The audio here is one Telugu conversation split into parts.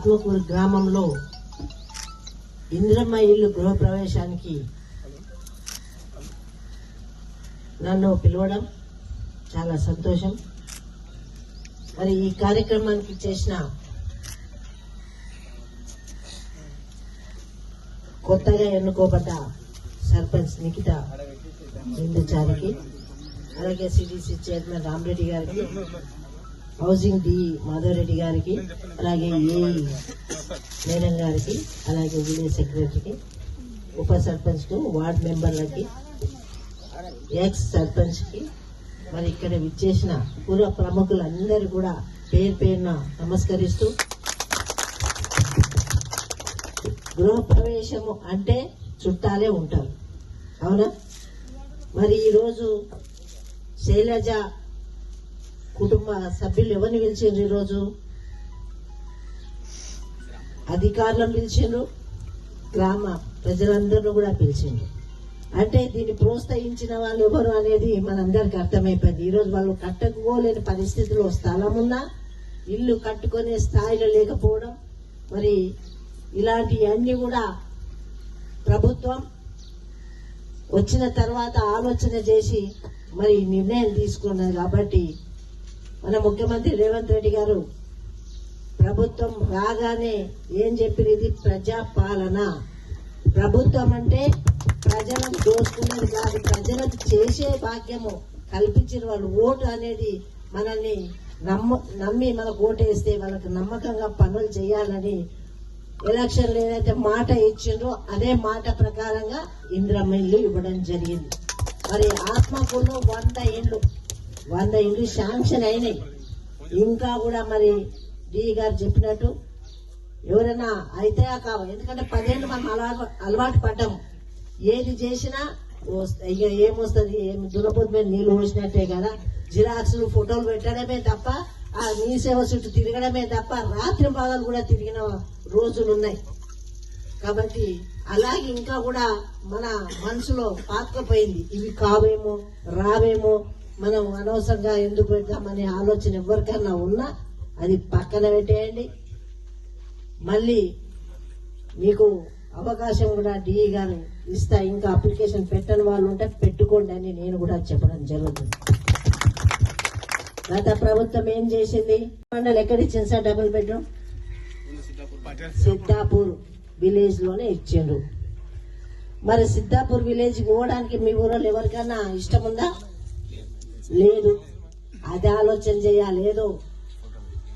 ఆత్మకూరు గ్రామంలో ఇందిరమ్మ ఇల్లు గృహప్రవేశానికి నన్ను పిలవడం చాలా సంతోషం. మరి ఈ కార్యక్రమానికి చేసిన కొత్తగా ఎన్నుకోబడ్డ సర్పంచ్ నిఖిత బిందుచారికి అలాగే సిడిసి చైర్మన్ రామరెడ్డి గారికి హౌసింగ్ డి మాధవరెడ్డి గారికి అలాగే ఏ మేడం గారికి అలాగే విలేజ్ సెక్రటరీకి ఉప సర్పంచ్కు వార్డ్ మెంబర్లకి ఎక్స్ సర్పంచ్కి మరి ఇక్కడ విచ్చేసిన పూర్వ ప్రముఖులందరూ కూడా పేరు పేరున నమస్కరిస్తూ గృహప్రవేశము అంటే చుట్టాలే ఉంటారు. అవునా? మరి ఈరోజు శైలజ కుటుంబ సభ్యులు ఎవరిని పిలిచిండ్రు ఈరోజు? అధికారులను పిలిచిండ్రు గ్రామ ప్రజలందరినీ కూడా పిలిచిండ్రు. అంటే దీన్ని ప్రోత్సహించిన వాళ్ళు ఎవరు అనేది మనందరికి అర్థమైపోయింది. ఈరోజు వాళ్ళు కట్టకపోలేని పరిస్థితిలో స్థలం ఉన్నా ఇల్లు కట్టుకునే స్థాయిలో లేకపోవడం మరి ఇలాంటివన్నీ కూడా ప్రభుత్వం వచ్చిన తర్వాత ఆలోచన చేసి మరి నిర్ణయం తీసుకున్నది కాబట్టి మన ముఖ్యమంత్రి రేవంత్ రెడ్డి గారు ప్రభుత్వం రాగానే ఏం చెప్పిన ఇది ప్రజాపాలన. ప్రభుత్వం అంటే ప్రజలను దోచుకునేది కాదు ప్రజలకు చేసే భాగ్యము కల్పించిన వాళ్ళు. ఓటు అనేది మనల్ని నమ్మ నమ్మి మనకు ఓటు వేస్తే వాళ్ళకి నమ్మకంగా పనులు చేయాలని ఎలక్షన్ ఏదైతే మాట ఇచ్చిండ్రో. అదే మాట ప్రకారంగా ఇంద్రమిల్లు ఇల్లు ఇవ్వడం జరిగింది. మరి ఆత్మకూరులో వంద ఇండ్లు వంద ఇల్లు శాంక్షన్ అయినాయి. ఇంకా కూడా మరి డి గారు చెప్పినట్టు ఎవరైనా అయితే కావు ఎందుకంటే పదేళ్ళు మనం అలవాటు అలవాటు పడ్డాము. ఏది చేసినా ఇక ఏమొస్తుంది? ఏమి దురపతి మీద నీళ్ళు పోసినట్టే కదా. జిరాక్స్లు ఫోటోలు పెట్టడమే తప్ప ఆ నీ సేవ చుట్టూ తిరగడమే తప్ప రాత్రి భాగాలు కూడా తిరిగిన రోజులు ఉన్నాయి. కాబట్టి అలాగే ఇంకా కూడా మన మనసులో పాతుకపోయింది ఇవి కావేమో రావేమో మనం అనవసరంగా ఎందుకు పెట్టామనే ఆలోచన ఎవరికన్నా ఉన్నా అది పక్కన పెట్టేయండి. మళ్ళీ మీకు అవకాశం కూడా డిఈ గారు ఇస్తా ఇంకా అప్లికేషన్ పెట్టని వాళ్ళు ఉంటే పెట్టుకోండి అని నేను కూడా చెప్పడం జరుగుతుంది. గత ప్రభుత్వం ఏం చేసింది? మండలి ఎక్కడ ఇచ్చింది సార్ డబుల్ బెడ్రూమ్ సిద్ధాపూర్ విలేజ్లోనే ఇచ్చిండ్రు. మరి సిద్ధాపూర్ విలేజ్ పోవడానికి మీ ఊళ్ళో ఎవరికైనా ఇష్టం ఉందా? లేదు. అది ఆలోచన చేయాలి. ఏదో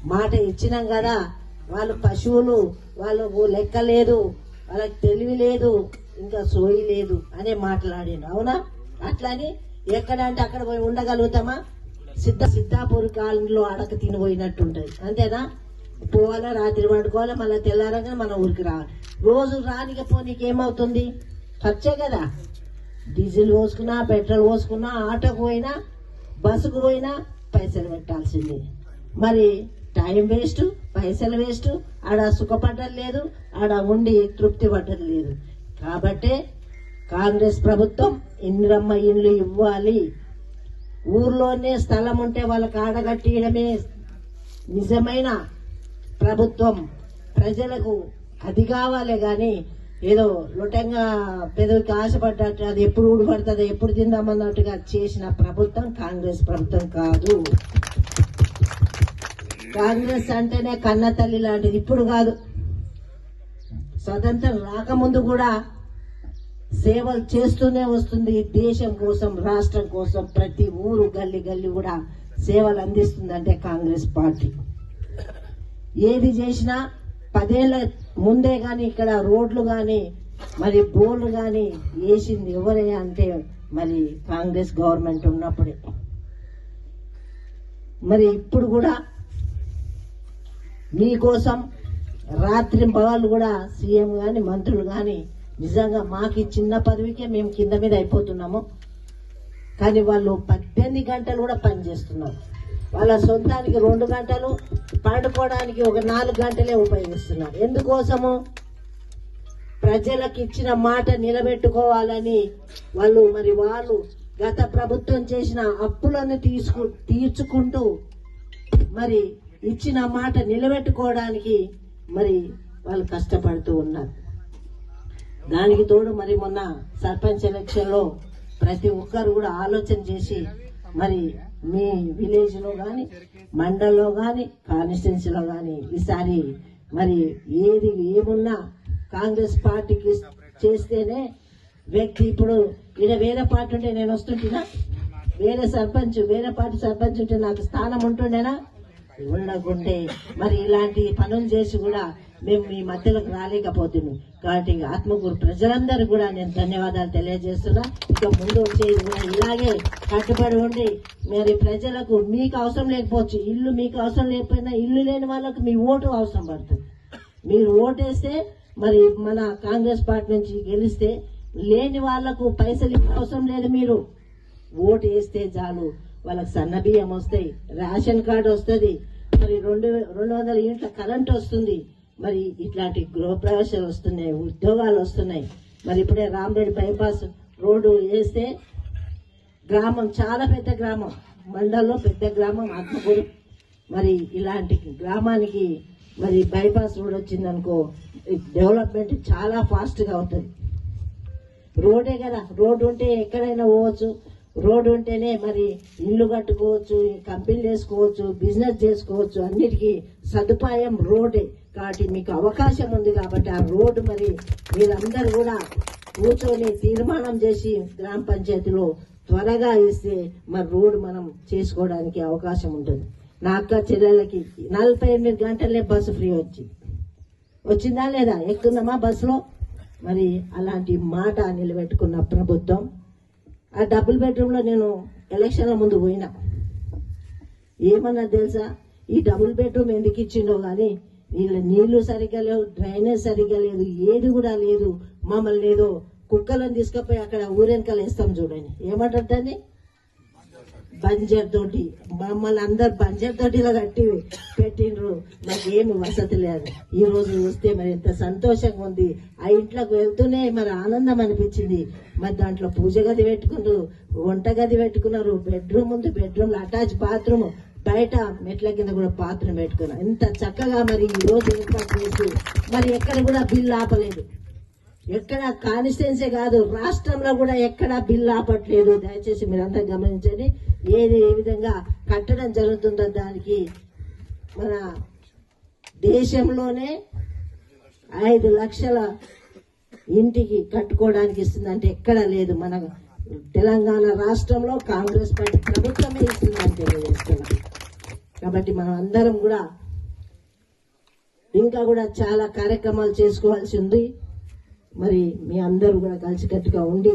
మాట ఇచ్చినాం కదా వాళ్ళు పశువులు వాళ్ళకు లెక్క లేదు వాళ్ళకి తెలివి లేదు ఇంకా సోయి లేదు అనే మాట్లాడాను అవునా? అట్లని ఎక్కడంటే అక్కడ పోయి ఉండగలుగుతామా? సిద్ధ సిద్ధాపూర్ కాలంలో అడక తినిపోయినట్టుంటది. అంతేనా? పోవాలా రాత్రి పడుకోవాలా మళ్ళీ తెల్లారంగా మన ఊరికి రావాలి. రోజు రానికపోనీకి ఏమవుతుంది ఖర్చే కదా. డీజిల్ పోసుకున్నా పెట్రోల్ పోసుకున్నా ఆటోకు పోయినా బస్సుకు పోయినా పైసలు పెట్టాల్సిందే. మరి టైం వేస్ట్ పైసలు వేస్ట్. ఆడ సుఖపడ్డం లేదు ఆడ ఉండి తృప్తి పడ్డం లేదు. కాబట్టే కాంగ్రెస్ ప్రభుత్వం ఇంద్రమ్మ ఇండ్లు ఇవ్వాలి. ఊర్లోనే స్థలం ఉంటే వాళ్ళకి ఆడగట్టియడమే నిజమైన ప్రభుత్వం. ప్రజలకు అది కావాలి కానీ ఏదో లుటంగా పెదవికి ఆశపడ్డట్టు అది ఎప్పుడు ఊడిపడుతుంది ఎప్పుడు తిందామన్నట్టుగా చేసిన ప్రభుత్వం కాంగ్రెస్ ప్రభుత్వం కాదు. కాంగ్రెస్ అంటేనే కన్న తల్లి లాంటిది ఇప్పుడు కాదు. స్వతంత్రం రాకముందు కూడా సేవలు చేస్తూనే వస్తుంది. దేశం కోసం రాష్ట్రం కోసం ప్రతి ఊరు గల్లి గల్లి కూడా సేవలు అందిస్తుందంటే కాంగ్రెస్ పార్టీ. ఏది చేసినా పదేళ్ళ ముందే కానీ ఇక్కడ రోడ్లు కానీ మరి బోర్లు కానీ వేసింది ఎవరే అంటే మరి కాంగ్రెస్ గవర్నమెంట్ ఉన్నప్పుడే. మరి ఇప్పుడు కూడా మీకోసం రాత్రి పగలు కూడా సీఎం కానీ మంత్రులు కానీ నిజంగా మాకు చిన్న పదవికే మేము కింద మీద అయిపోతున్నాము. కానీ వాళ్ళు పద్దెనిమిది గంటలు కూడా పనిచేస్తున్నారు. వాళ్ళ సొంతానికి రెండు గంటలు పండుకోవడానికి ఒక నాలుగు గంటలే ఉపయోగిస్తున్నారు. ఎందుకోసము? ప్రజలకు ఇచ్చిన మాట నిలబెట్టుకోవాలని వాళ్ళు మరి వాళ్ళు గత ప్రభుత్వం చేసిన అప్పులను తీసుకు తీర్చుకుంటూ మరి ఇచ్చిన మాట నిలబెట్టుకోవడానికి మరి వాళ్ళు కష్టపడుతూ ఉన్నారు. దానికి తోడు మరి మొన్న సర్పంచ్ ఎలక్షన్లో ప్రతి ఒక్కరు కూడా ఆలోచన చేసి మరి మీ విలేజ్లో గాని మండల్లో కానీ కాన్స్టిట్యున్సీలో కానీ ఈసారి మరి ఏది ఏమున్నా కాంగ్రెస్ పార్టీకి చేస్తేనే వ్యక్తి ఇప్పుడు ఈడ వేరే పార్టీ ఉంటే నేను వస్తుంటున్నా వేరే సర్పంచ్ వేరే పార్టీ సర్పంచ్ ఉంటే నాకు స్థానం ఉంటుండేనా? ఉండకుంటే మరి ఇలాంటి పనులు చేసి కూడా మేము మీ మధ్యలోకి రాలేకపోతున్నాం. కాబట్టి ఆత్మకూరు ప్రజలందరూ కూడా నేను ధన్యవాదాలు తెలియజేస్తున్నా. ఇక ముందు వచ్చేది కూడా ఇలాగే కట్టుబడి ఉండి మరి ప్రజలకు మీకు అవసరం లేకపోవచ్చు ఇల్లు మీకు అవసరం లేకపోయినా ఇల్లు లేని వాళ్ళకు మీ ఓటు అవసరం పడుతుంది. మీరు ఓటేస్తే మరి మన కాంగ్రెస్ పార్టీ నుంచి గెలిస్తే లేని వాళ్ళకు పైసలు అవసరం లేదు మీరు. ఓటు వేస్తే చాలు. వాళ్ళకి సన్న బియ్యం వస్తాయి రేషన్ కార్డు వస్తుంది. మరి రెండు రెండు వందల యూనిట్ల కరెంట్ వస్తుంది. మరి ఇట్లాంటి గృహప్రవేశాలు వస్తున్నాయి ఉద్యోగాలు వస్తున్నాయి. మరి ఇప్పుడే రామరెడ్డి బైపాస్ రోడ్డు వేస్తే గ్రామం చాలా పెద్ద గ్రామం మండలంలో పెద్ద గ్రామం ఆత్మకూరు మరి ఇలాంటి గ్రామానికి మరి బైపాస్ రోడ్ వచ్చిందనుకో డెవలప్మెంట్ చాలా ఫాస్ట్గా అవుతుంది. రోడే కదా రోడ్డు ఉంటే ఎక్కడైనా పోవచ్చు. రోడ్డు ఉంటేనే మరి ఇల్లు కట్టుకోవచ్చు కంపెనీలు వేసుకోవచ్చు బిజినెస్ చేసుకోవచ్చు అన్నిటికీ సదుపాయం రోడ్డే. కాబట్టి మీకు అవకాశం ఉంది కాబట్టి ఆ రోడ్డు మరి మీరందరూ కూడా కూర్చొని తీర్మానం చేసి గ్రామ పంచాయతీలో త్వరగా ఇస్తే మరి రోడ్డు మనం చేసుకోవడానికి అవకాశం ఉంటుంది. నా అక్క చెల్లెళ్ళకి నలభై ఎనిమిది గంటలే బస్సు ఫ్రీ వచ్చింది వచ్చిందా లేదా? ఎక్కుందమ్మా బస్సులో? మరి అలాంటి మాట నిలబెట్టుకున్న ప్రభుత్వం ఆ డబుల్ బెడ్రూమ్లో నేను ఎలక్షన్ల ముందు పోయినా. ఏమన్నా తెలుసా? ఈ డబుల్ బెడ్రూమ్ ఎందుకు ఇచ్చిండో కానీ వీళ్ళ నీళ్ళు సరిగ్గా లేవు డ్రైనేజ్ సరిగ్గా లేదు ఏది కూడా లేదు. మమ్మల్ని ఏదో కుక్కలను తీసుకుపోయి అక్కడ ఊరెనకాలు వేస్తాం చూడండి. ఏమంటారు దాన్ని? బంజర్ తోటి మమ్మల్ని అందరు బంజర్ తోటిలో కట్టి పెట్టిండ్రు. నాకేమి వసతి లేదు. ఈ రోజు చూస్తే మరి ఎంత సంతోషంగా ఉంది. ఆ ఇంట్లోకి వెళ్తూనే మరి ఆనందం అనిపించింది. మరి దాంట్లో పూజ గది పెట్టుకున్నారు వంట గది పెట్టుకున్నారు బెడ్రూమ్ ఉంది బెడ్రూమ్లో అటాచ్ బాత్రూమ్ బయట మెట్ల కింద కూడా బాత్రూమ్ పెట్టుకున్నారు. ఎంత చక్కగా మరి ఈ రోజు ఏర్పాటు చేసి మరి ఎక్కడ కూడా బిల్లు ఆపలేదు. ఎక్కడ కాన్స్టిట్యున్సీ కాదు రాష్ట్రంలో కూడా ఎక్కడ బిల్లు ఆపట్లేదు. దయచేసి మీరంతా గమనించండి. ఏది ఏ విధంగా కట్టడం జరుగుతుందో దానికి మన దేశంలోనే ఐదు లక్షల ఇంటికి కట్టుకోవడానికి ఇస్తుందంటే ఎక్కడ లేదు. మన తెలంగాణ రాష్ట్రంలో కాంగ్రెస్ పార్టీ ప్రభుత్వమే ఇస్తుందని తెలియజేస్తున్నాం కాబట్టి మనం అందరం కూడా ఇంకా కూడా చాలా కార్యక్రమాలు చేసుకోవాల్సి ఉంది. మరి మీ అందరూ కూడా కలిసికట్టుగా ఉండి